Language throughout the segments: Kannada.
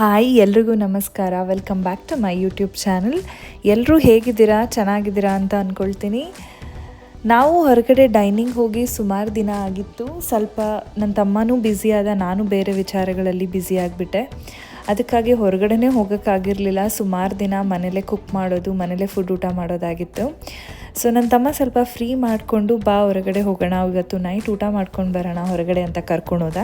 ಹಾಯ್, ಎಲ್ರಿಗೂ ನಮಸ್ಕಾರ. Welcome back to my YouTube channel ಎಲ್ಲರೂ ಹೇಗಿದ್ದೀರಾ? ಚೆನ್ನಾಗಿದ್ದೀರಾ ಅಂತ ಅಂದ್ಕೊಳ್ತೀನಿ ನಾವು ಹೊರಗಡೆ ಡೈನಿಂಗ್ ಹೋಗಿ ಸುಮಾರು ದಿನ ಆಗಿತ್ತು. ಸ್ವಲ್ಪ ನನ್ನ ತಮ್ಮನೂ ಆದ, ನಾನು ಬೇರೆ ವಿಚಾರಗಳಲ್ಲಿ ಬ್ಯುಸಿ ಆಗಿಬಿಟ್ಟೆ. ಅದಕ್ಕಾಗಿ ಹೊರಗಡೆನೇ ಹೋಗೋಕ್ಕಾಗಿರಲಿಲ್ಲ. ಸುಮಾರು ದಿನ ಮನೇಲೇ ಕುಕ್ ಮಾಡೋದು, ಮನೇಲೇ ಫುಡ್ ಊಟ ಮಾಡೋದಾಗಿತ್ತು. ಸೊ ನನ್ನ ತಮ್ಮ ಸ್ವಲ್ಪ ಫ್ರೀ ಮಾಡಿಕೊಂಡು ಬಾ, ಹೊರಗಡೆ ಹೋಗೋಣ. ಇವತ್ತು ನೈಟ್ ಊಟ ಮಾಡ್ಕೊಂಡು ಬರೋಣ, ಹೊರಗಡೆ ಅಂತ ಕರ್ಕೊಳೋದ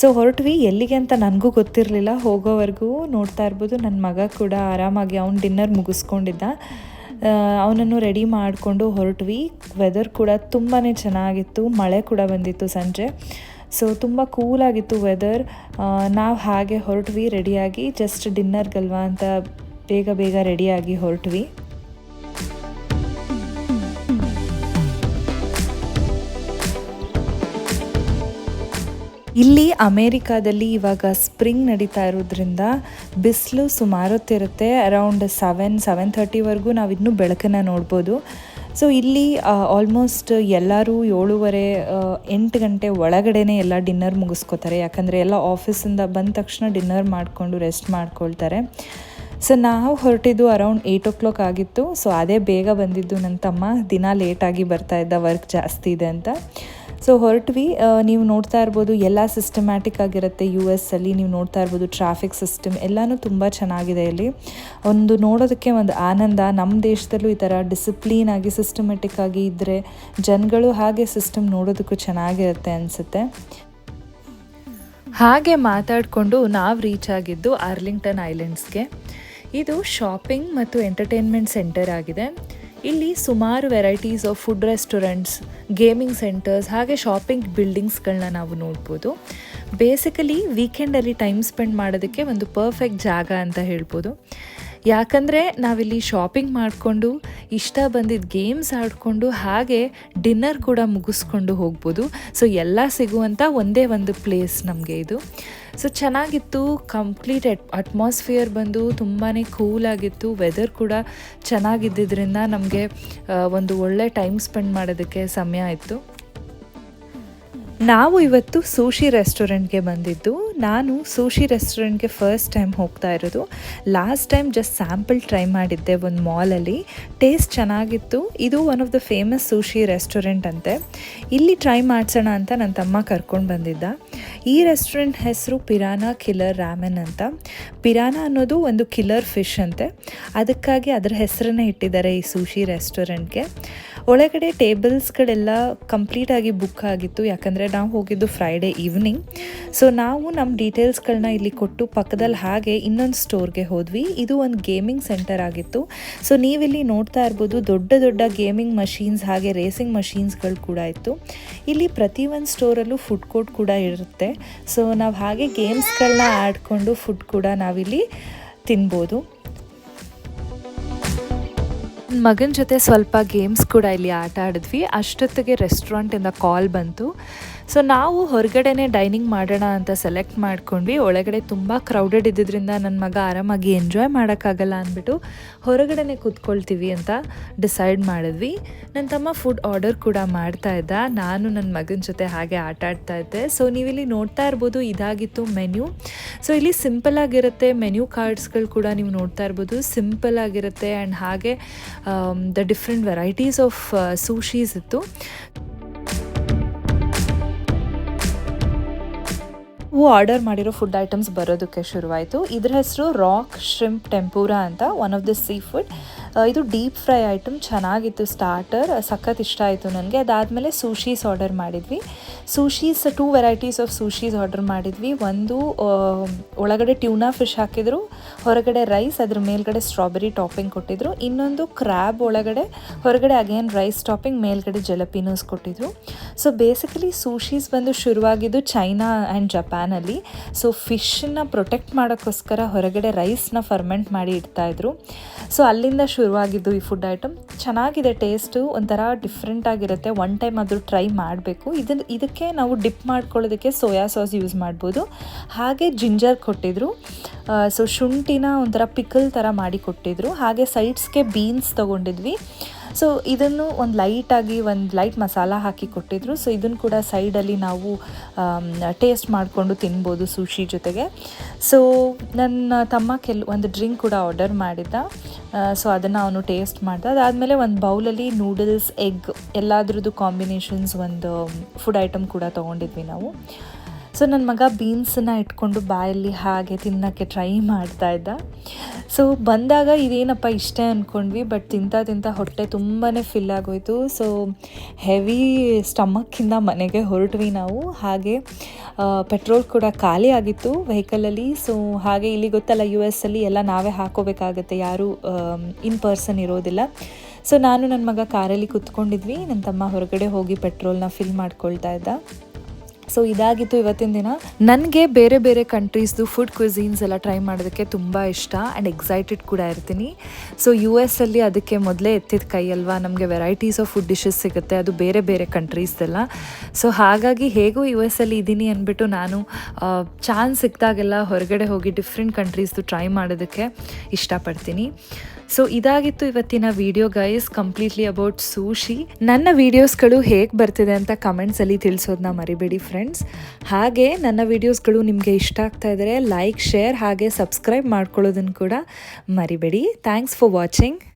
ಸೊ ಹೊರಟ್ವಿ. ಎಲ್ಲಿಗೆ ಅಂತ ನನಗೂ ಗೊತ್ತಿರಲಿಲ್ಲ. ಹೋಗೋವರೆಗೂ ನೋಡ್ತಾ ಇರ್ಬೋದು. ನನ್ನ ಮಗ ಕೂಡ ಆರಾಮಾಗಿ ಅವ್ನು ಡಿನ್ನರ್ ಮುಗಿಸ್ಕೊಂಡಿದ್ದ. ಅವನನ್ನು ರೆಡಿ ಮಾಡಿಕೊಂಡು ಹೊರಟ್ವಿ. ವೆದರ್ ಕೂಡ ತುಂಬಾ ಚೆನ್ನಾಗಿತ್ತು. ಮಳೆ ಕೂಡ ಬಂದಿತ್ತು ಸಂಜೆ. ಸೊ ತುಂಬ ಕೂಲಾಗಿತ್ತು ವೆದರ್ ನಾವು ಹಾಗೆ ಹೊರಟ್ವಿ ರೆಡಿಯಾಗಿ ಜಸ್ಟ್ ಡಿನ್ನರ್ಗಲ್ವಾ ಅಂತ ಬೇಗ ಬೇಗ ರೆಡಿಯಾಗಿ ಹೊರಟ್ವಿ. ಇಲ್ಲಿ ಅಮೇರಿಕಾದಲ್ಲಿ ಇವಾಗ ಸ್ಪ್ರಿಂಗ್ ನಡೀತಾ ಇರೋದ್ರಿಂದ ಬಿಸಿಲು ಸುಮಾರು ಹೊತ್ತಿರುತ್ತೆ ಅರೌಂಡ್ ಸೆವೆನ್ ಸೆವೆನ್ ಥರ್ಟಿವರೆಗೂ ನಾವು ಇನ್ನೂ ಬೆಳಕನ್ನು ನೋಡ್ಬೋದು. ಸೊ ಇಲ್ಲಿ ಆಲ್ಮೋಸ್ಟ್ ಎಲ್ಲರೂ ಏಳುವರೆ ಎಂಟು ಗಂಟೆ ಒಳಗಡೆನೆ ಎಲ್ಲ ಡಿನ್ನರ್ ಮುಗಿಸ್ಕೋತಾರೆ. ಯಾಕಂದರೆ ಎಲ್ಲ ಆಫೀಸಿಂದ ಬಂದ ತಕ್ಷಣ ಡಿನ್ನರ್ ಮಾಡಿಕೊಂಡು ರೆಸ್ಟ್ ಮಾಡ್ಕೊಳ್ತಾರೆ. ಸೊ ನಾವು ಹೊರಟಿದ್ದು ಅರೌಂಡ್ ಏಯ್ಟ್ ಓ ಕ್ಲಾಕ್ ಆಗಿತ್ತು. ಸೊ ಅದೇ ಬೇಗ ಬಂದಿದ್ದು ನನ್ನ ತಮ್ಮ. ದಿನ ಲೇಟಾಗಿ ಬರ್ತಾ ಇದ್ದ ವರ್ಕ್ ಜಾಸ್ತಿ ಇದೆ ಅಂತ. ಸೊ ಹೊರಟ್ವಿ ನೀವು ನೋಡ್ತಾ ಇರ್ಬೋದು, ಎಲ್ಲ ಸಿಸ್ಟಮ್ಯಾಟಿಕ್ ಆಗಿರುತ್ತೆ ಯು ಎಸ್ ಅಲ್ಲಿ. ನೀವು ನೋಡ್ತಾ ಇರ್ಬೋದು ಟ್ರಾಫಿಕ್ ಸಿಸ್ಟಮ್ ಎಲ್ಲನೂ ತುಂಬ ಚೆನ್ನಾಗಿದೆ ಇಲ್ಲಿ. ಒಂದು ನೋಡೋದಕ್ಕೆ ಒಂದು ಆನಂದ. ನಮ್ಮ ದೇಶದಲ್ಲೂ ಈ ಥರ ಡಿಸಿಪ್ಲೀನ್ ಆಗಿ ಸಿಸ್ಟಮೆಟಿಕ್ ಆಗಿ ಇದ್ದರೆ ಜನಗಳು ಹಾಗೆ ಸಿಸ್ಟಮ್ ನೋಡೋದಕ್ಕೂ ಚೆನ್ನಾಗಿರುತ್ತೆ ಅನಿಸುತ್ತೆ. ಹಾಗೆ ಮಾತಾಡಿಕೊಂಡು ನಾವು ರೀಚ್ ಆಗಿದ್ದು ಆರ್ಲಿಂಗ್ಟನ್ ಐಲ್ಯಾಂಡ್ಸ್ಗೆ. ಇದು ಶಾಪಿಂಗ್ ಮತ್ತು ಎಂಟರ್ಟೈನ್ಮೆಂಟ್ ಸೆಂಟರ್ ಆಗಿದೆ. ಇಲ್ಲಿ ಸುಮಾರು varieties of food restaurants gaming centres ಹಾಗೆ ಶಾಪಿಂಗ್ ಬಿಲ್ಡಿಂಗ್ಸ್ಗಳನ್ನ ನಾವು ನೋಡ್ಬೋದು. ಬೇಸಿಕಲಿ ವೀಕೆಂಡಲ್ಲಿ ಟೈಮ್ ಸ್ಪೆಂಡ್ ಮಾಡೋದಕ್ಕೆ ಒಂದು ಪರ್ಫೆಕ್ಟ್ ಜಾಗ ಅಂತ ಹೇಳ್ಬೋದು. ಯಾಕಂದರೆ ನಾವಿಲ್ಲಿ ಶಾಪಿಂಗ್ ಮಾಡಿಕೊಂಡು ಇಷ್ಟ ಬಂದಿದ್ದ ಗೇಮ್ಸ್ ಆಡಿಕೊಂಡು ಹಾಗೆ ಡಿನ್ನರ್ ಕೂಡ ಮುಗಿಸ್ಕೊಂಡು ಹೋಗ್ಬೋದು. ಸೊ ಎಲ್ಲ ಸಿಗುವಂಥ ಒಂದೇ ಒಂದು ಪ್ಲೇಸ್ ನಮಗೆ ಇದು. ಸೊ ಚೆನ್ನಾಗಿತ್ತು ಕಂಪ್ಲೀಟ್ ಎಟ್ ಅಟ್ಮಾಸ್ಫಿಯರ್ ಬಂದು ತುಂಬಾ ಕೂಲಾಗಿತ್ತು ವೆದರ್ ಕೂಡ ಚೆನ್ನಾಗಿದ್ದಿದ್ದರಿಂದ ನಮಗೆ ಒಂದು ಒಳ್ಳೆ ಟೈಮ್ ಸ್ಪೆಂಡ್ ಮಾಡೋದಕ್ಕೆ ಸಮಯ ಇತ್ತು ನಾವು ಇವತ್ತು ಸೂಶಿ ರೆಸ್ಟೋರೆಂಟ್ಗೆ ಬಂದಿದ್ದು. ನಾನು ಸೂಶಿ ರೆಸ್ಟೋರೆಂಟ್ಗೆ ಫಸ್ಟ್ ಟೈಮ್ ಹೋಗ್ತಾ ಇರೋದು. Last time just sample try ಮಾಡಿದ್ದೆ ಒಂದು ಮಾಲಲ್ಲಿ ಟೇಸ್ಟ್ ಚೆನ್ನಾಗಿತ್ತು. ಇದು one of the famous sushi restaurant ಅಂತೆ. ಇಲ್ಲಿ ಟ್ರೈ ಮಾಡಿಸೋಣ ಅಂತ ನನ್ನ ತಮ್ಮ ಕರ್ಕೊಂಡು ಬಂದಿದ್ದ. ಈ ರೆಸ್ಟೋರೆಂಟ್ ಹೆಸರು ಪಿರಾನಾ ಕಿಲ್ಲರ್ ರಾಮೆನ್ ಅಂತ. ಪಿರಾನಾ ಅನ್ನೋದು ಒಂದು ಕಿಲ್ಲರ್ ಫಿಶ್ ಅಂತೆ. ಅದಕ್ಕಾಗಿ ಅದರ ಹೆಸರನ್ನೇ ಇಟ್ಟಿದ್ದಾರೆ ಈ ಸೂಶಿ ರೆಸ್ಟೋರೆಂಟ್ಗೆ ಒಳಗಡೆ ಟೇಬಲ್ಸ್ಗಳೆಲ್ಲ ಕಂಪ್ಲೀಟಾಗಿ ಬುಕ್ ಆಗಿತ್ತು, ಯಾಕಂದರೆ ನಾವು ಹೋಗಿದ್ದು ಫ್ರೈಡೇ ಈವ್ನಿಂಗ್ ಸೊ ನಾವು ನಮ್ಮ ಡೀಟೇಲ್ಸ್ಗಳನ್ನ ಇಲ್ಲಿ ಕೊಟ್ಟು ಪಕ್ಕದಲ್ಲಿ ಹಾಗೆ ಇನ್ನೊಂದು ಸ್ಟೋರ್ಗೆ ಹೋದ್ವಿ. ಇದು ಒಂದು ಗೇಮಿಂಗ್ ಸೆಂಟರ್ ಆಗಿತ್ತು. ಸೊ ನೀವಿಲ್ಲಿ ನೋಡ್ತಾ ಇರ್ಬೋದು, ದೊಡ್ಡ ದೊಡ್ಡ ಗೇಮಿಂಗ್ ಮಷೀನ್ಸ್ ಹಾಗೆ ರೇಸಿಂಗ್ ಮಷೀನ್ಸ್ಗಳು ಕೂಡ ಇತ್ತು. ಇಲ್ಲಿ ಪ್ರತಿ ಒಂದು ಸ್ಟೋರಲ್ಲೂ ಫುಡ್ ಕೋರ್ಟ್ ಕೂಡ ಇರುತ್ತೆ. ಸೊ ನಾವು ಹಾಗೆ ಗೇಮ್ಸ್ಗಳನ್ನ ಆಡ್ಕೊಂಡು ಫುಡ್ ಕೂಡ ನಾವಿಲ್ಲಿ ತಿನ್ಬೋದು. ನನ್ನ ಮಗನ ಜೊತೆ ಸ್ವಲ್ಪ ಗೇಮ್ಸ್ ಕೂಡ ಇಲ್ಲಿ ಆಟ ಆಡಿದ್ವಿ. ಅಷ್ಟೊತ್ತಿಗೆ ರೆಸ್ಟೋರೆಂಟಿಂದ ಕಾಲ್ ಬಂತು. ಸೊ ನಾವು ಹೊರಗಡೆನೆ ಡೈನಿಂಗ್ ಮಾಡೋಣ ಅಂತ ಸೆಲೆಕ್ಟ್ ಮಾಡ್ಕೊಂಡ್ವಿ. ಒಳಗಡೆ ತುಂಬ ಕ್ರೌಡೆಡ್ ಇದ್ದಿದ್ದರಿಂದ ನನ್ನ ಮಗ ಆರಾಮಾಗಿ ಎಂಜಾಯ್ ಮಾಡೋಕ್ಕಾಗಲ್ಲ ಅಂದ್ಬಿಟ್ಟು ಹೊರಗಡೆನೆ ಕೂತ್ಕೊಳ್ತೀವಿ ಅಂತ ಡಿಸೈಡ್ ಮಾಡಿದ್ವಿ. ನನ್ನ ತಮ್ಮ ಫುಡ್ ಆರ್ಡರ್ ಕೂಡ ಮಾಡ್ತಾ ಇದ್ದ. ನಾನು ನನ್ನ ಮಗನ ಜೊತೆ ಹಾಗೆ ಆಟ ಆಡ್ತಾ ಇದ್ದೆ. ಸೊ ನೀವಿಲ್ಲಿ ನೋಡ್ತಾ ಇರ್ಬೋದು ಇದಾಗಿತ್ತು ಮೆನ್ಯೂ ಸೊ ಇಲ್ಲಿ ಸಿಂಪಲ್ ಆಗಿರುತ್ತೆ ಮೆನ್ಯೂ ಕಾರ್ಡ್ಸ್ಗಳು ಕೂಡ ನೀವು ನೋಡ್ತಾ ಇರ್ಬೋದು. ಸಿಂಪಲ್ ಆಗಿರುತ್ತೆ ಆ್ಯಂಡ್ ಹಾಗೆ the different varieties of sushis ಇತ್ತು. ಆರ್ಡರ್ ಮಾಡಿರೋ ಫುಡ್ ಐಟಮ್ಸ್ ಬರೋದಕ್ಕೆ ಶುರುವಾಯಿತು. ಇದರ ಹೆಸರು ರಾಕ್ ಶ್ರಿಂಪ್ ಟೆಂಪೂರಾ ಅಂತ one of the seafood ಇದು ಡೀಪ್ ಫ್ರೈ ಐಟಮ್, ಚೆನ್ನಾಗಿತ್ತು ಸ್ಟಾರ್ಟರ್ ಸಖತ್ ಇಷ್ಟ ಆಯಿತು ನನಗೆ. ಅದಾದಮೇಲೆ ಸೂಶೀಸ್ ಆರ್ಡರ್ ಮಾಡಿದ್ವಿ. Sushis two varieties of sushis order ಮಾಡಿದ್ವಿ. ಒಂದು ಒಳಗಡೆ ಟ್ಯೂನಾ ಫಿಶ್ ಹಾಕಿದ್ರು, ಹೊರಗಡೆ ರೈಸ್ ಅದ್ರ ಮೇಲ್ಗಡೆ ಸ್ಟ್ರಾಬೆರಿ ಟಾಪಿಂಗ್ ಕೊಟ್ಟಿದ್ರು. ಇನ್ನೊಂದು ಕ್ರ್ಯಾಬ್ ಒಳಗಡೆ, ಹೊರಗಡೆ ಅಗೇನ್ ರೈಸ್ ಟಾಪಿಂಗ್ ಮೇಲ್ಗಡೆ ಜಲಪಿನೋಸ್ ಕೊಟ್ಟಿದ್ರು. ಸೊ ಬೇಸಿಕಲಿ ಸೂಶೀಸ್ ಬಂದು ಶುರುವಾಗಿದ್ದು ಚೈನಾ ಆ್ಯಂಡ್ ಜಪಾನಲ್ಲಿ ಸೊ ಫಿಶನ್ನ ಪ್ರೊಟೆಕ್ಟ್ ಮಾಡೋಕ್ಕೋಸ್ಕರ ಹೊರಗಡೆ ರೈಸ್ನ ಫರ್ಮೆಂಟ್ ಮಾಡಿ ಇಡ್ತಾಯಿದ್ರು ಸೊ ಅಲ್ಲಿಂದ ಶುರುವಾಗಿದ್ದು ಈ ಫುಡ್ ಐಟಮ್ ಚೆನ್ನಾಗಿದೆ ಟೇಸ್ಟು ಒಂಥರ ಡಿಫ್ರೆಂಟ್ ಆಗಿರುತ್ತೆ. ಒನ್ ಟೈಮ್ ಆದರೂ ಟ್ರೈ ಮಾಡಬೇಕು. ಇದನ್ನು ಇದಕ್ಕೆ ನಾವು ಡಿಪ್ ಮಾಡ್ಕೊಳ್ಳೋದಕ್ಕೆ ಸೋಯಾ ಸಾಸ್ ಯೂಸ್ ಮಾಡ್ಬೋದು. ಹಾಗೆ ಜಿಂಜರ್ ಕೊಟ್ಟಿದ್ರು. ಸೊ ಶುಂಠಿನ ಒಂಥರ ಪಿಕಲ್ ಥರ ಮಾಡಿ ಕೊಟ್ಟಿದ್ರು. ಹಾಗೆ ಸೈಡ್ಸ್ಗೆ ಬೀನ್ಸ್ ತೊಗೊಂಡಿದ್ವಿ. ಸೊ ಇದನ್ನು ಒಂದು ಲೈಟಾಗಿ ಒಂದು ಲೈಟ್ ಮಸಾಲ ಹಾಕಿ ಕೊಟ್ಟಿದ್ರು. ಸೊ ಇದನ್ನು ಕೂಡ ಸೈಡಲ್ಲಿ ನಾವು ಟೇಸ್ಟ್ ಮಾಡಿಕೊಂಡು ತಿನ್ಬೋದು ಸುಶಿ ಜೊತೆಗೆ. ಸೊ ನನ್ನ ತಮ್ಮ ಕೆಲ, ಒಂದು ಡ್ರಿಂಕ್ ಕೂಡ ಆರ್ಡರ್ ಮಾಡಿದ್ದ. ಸೊ ಅದನ್ನು ಅವನು ಟೇಸ್ಟ್ ಮಾಡ್ದ. ಅದಾದಮೇಲೆ ಒಂದು ಬೌಲಲ್ಲಿ ನೂಡಲ್ಸ್ ಎಗ್ ಎಲ್ಲದ್ರದ್ದು ಕಾಂಬಿನೇಷನ್ಸ್ ಒಂದು ಫುಡ್ ಐಟಮ್ ಕೂಡ ತೊಗೊಂಡಿದ್ವಿ ನಾವು. ಸೊ ನನ್ನ ಮಗ ಬೀನ್ಸನ್ನು ಇಟ್ಕೊಂಡು ಬಾಯಲ್ಲಿ ಹಾಗೆ ತಿನ್ನೋಕ್ಕೆ ಟ್ರೈ ಮಾಡ್ತಾ ಇದ್ದ. ಸೊ ಬಂದಾಗ ಇದೇನಪ್ಪ ಇಷ್ಟೇ ಅಂದ್ಕೊಂಡ್ವಿ ಬಟ್ ತಿಂತಾ ತಿಂತಾ ಹೊಟ್ಟೆ ತುಂಬಾ ಫಿಲ್ ಆಗೋಯ್ತು. ಸೊ ಹೆವಿ ಸ್ಟಮಕ್ಕಿಂದ ಮನೆಗೆ ಹೊರಟ್ವಿ ನಾವು. ಹಾಗೆ ಪೆಟ್ರೋಲ್ ಕೂಡ ಖಾಲಿ ಆಗಿತ್ತು ವೆಹಿಕಲಲ್ಲಿ ಸೊ ಹಾಗೆ ಇಲ್ಲಿ ಗೊತ್ತಲ್ಲ ಯು ಎಸ್ ಅಲ್ಲಿ ಎಲ್ಲ ನಾವೇ ಹಾಕೋಬೇಕಾಗತ್ತೆ. ಯಾರೂ ಇನ್ ಪರ್ಸನ್ ಇರೋದಿಲ್ಲ. ಸೊ ನಾನು ನನ್ನ ಮಗ ಕಾರಲ್ಲಿ ಕುತ್ಕೊಂಡಿದ್ವಿ. ನನ್ನ ತಮ್ಮ ಹೊರಗಡೆ ಹೋಗಿ ಪೆಟ್ರೋಲ್ನ ಫಿಲ್ ಮಾಡ್ಕೊಳ್ತಾ ಇದ್ದ. ಸೊ ಇದಾಗಿತ್ತು ಇವತ್ತಿನ ದಿನ. ನನಗೆ ಬೇರೆ ಬೇರೆ ಕಂಟ್ರೀಸ್ದು ಫುಡ್ ಕ್ವಿಝೀನ್ಸ್ ಎಲ್ಲ ಟ್ರೈ ಮಾಡೋದಕ್ಕೆ ತುಂಬ ಇಷ್ಟ ಆ್ಯಂಡ್ ಎಕ್ಸೈಟೆಡ್ ಕೂಡ ಇರ್ತೀನಿ. ಸೊ ಯು ಎಸ್ ಅಲ್ಲಿ ಅದಕ್ಕೆ ಮೊದಲೇ ಎತ್ತಿದ ಕೈ ಅಲ್ವಾ? ನಮಗೆ ವೆರೈಟೀಸ್ ಆಫ್ ಫುಡ್ ಡಿಶಸ್ ಸಿಗುತ್ತೆ. ಅದು ಬೇರೆ ಬೇರೆ ಕಂಟ್ರೀಸ್ದೆಲ್ಲ ಸೊ ಹಾಗಾಗಿ ಹೇಗೂ ಯು ಎಸ್ ಅಲ್ಲಿ ಇದ್ದೀನಿ ಅಂದ್ಬಿಟ್ಟು ನಾನು ಚಾನ್ಸ್ ಸಿಕ್ಕಿದಾಗೆಲ್ಲ ಹೊರಗಡೆ ಹೋಗಿ ಡಿಫ್ರೆಂಟ್ ಕಂಟ್ರೀಸ್ದು ಟ್ರೈ ಮಾಡೋದಕ್ಕೆ ಇಷ್ಟಪಡ್ತೀನಿ. ಸೊ ಇದಾಗಿತ್ತು ಇವತ್ತಿನ video guys completely about sushi ನನ್ನ ವಿಡಿಯೋಸ್ಗಳು ಹೇಗೆ ಬರ್ತಿದೆ ಅಂತ ಕಮೆಂಟ್ಸಲ್ಲಿ ತಿಳಿಸೋದನ್ನ ಮರಿಬೇಡಿ ಫ್ರೆಂಡ್ಸ್ ಹಾಗೆ, ನನ್ನ ವಿಡಿಯೋಸ್ಗಳು ನಿಮಗೆ ಇಷ್ಟ ಆಗ್ತಾ ಇದ್ದರೆ ಲೈಕ್ ಶೇರ್ ಹಾಗೆ ಸಬ್ಸ್ಕ್ರೈಬ್ ಮಾಡ್ಕೊಳ್ಳೋದನ್ನು ಕೂಡ ಮರಿಬೇಡಿ. Thanks for watching